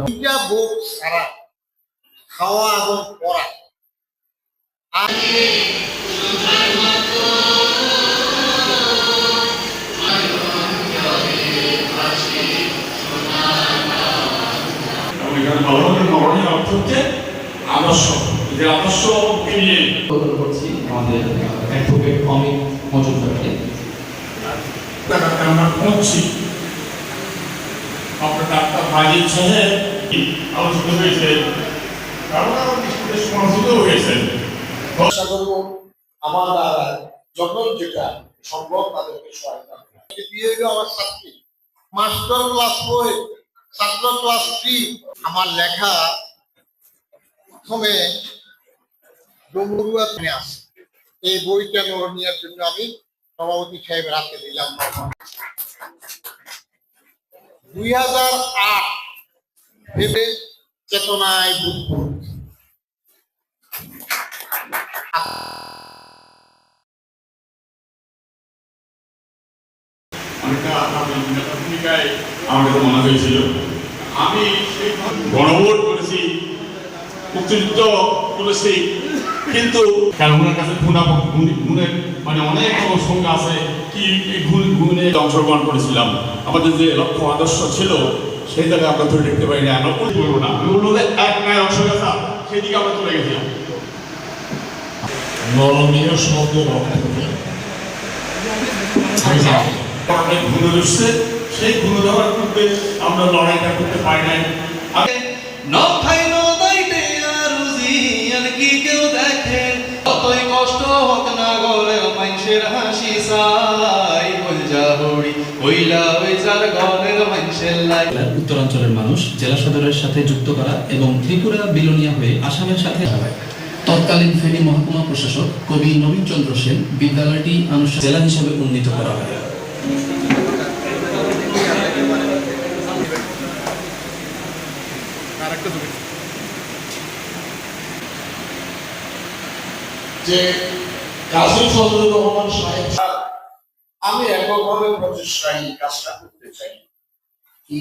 তিনটা বুক ছাড়া খাওয়া এবং আর আমার সব যে আদর্শকে নিয়ে করছি আমাদের অ্যাডভোকেট অমিত মজুমদারকে। টাকাতে আমরা পৌঁছি আপনার ডাক্তার মাজিদ সাহেব আলোচিত হয়েছে? কারণ আমার দৃষ্টিতে সমালোচিত হয়েছে আশা করব আমার দ্বারা যখন যেটা সম্ভব তাদেরকে সহায়তা করা। আমার ছাত্রী মাস্টার ক্লাস বই ছাত্র ক্লাস থ্রি আমার লেখা প্রথমে ডমরুয়া থেকে আসে। এই বইটা নেওয়ার জন্য আমি সভাপতি সাহেবের হাতে দিলাম। দুই হাজার আট ভেবে চেতনায় বুদ্ধ আমি আমার কাছে হয়েছিল আমি গণভোট করেছি মুক্তিযুদ্ধ করেছি কিন্তু ওনার কাছে গুণের মানে অনেক রকম সংখ্যা আছে কি গুণ গুণে অংশগ্রহণ করেছিলাম। আমাদের যে লক্ষ্য আদর্শ ছিল সেই জায়গায় আমরা ধরে দেখতে পারি না। আমরা বলব না। আমি বলব যে এক নয় অংশ সেদিকে আমরা চলে গেছিলাম। নরমীয়? আমি অনেক গুণ রয়েছে সেই গুণ দেওয়ার পূর্বে আমরা লড়াইটা করতে পারি নাই। আমি কষ্ট হোক না মানুষের হাসি সাই হইলা ওই যার মানুষের লাই। উত্তরাঞ্চলের মানুষ জেলা সদরের সাথে যুক্ত করা এবং ত্রিপুরা বিলোনিয়া হয়ে আসামের সাথে তৎকালীন ফেনী মহকুমা প্রশাসক কবি নবীন চন্দ্র সেন বিদ্যালয়টি আনুষ্ঠানিক জেলা হিসাবে উন্নীত করা হয়। যে কাজী ফজলুর রহমান সাহেব আমি এককভাবে এই কাজটা করতে চাই কি?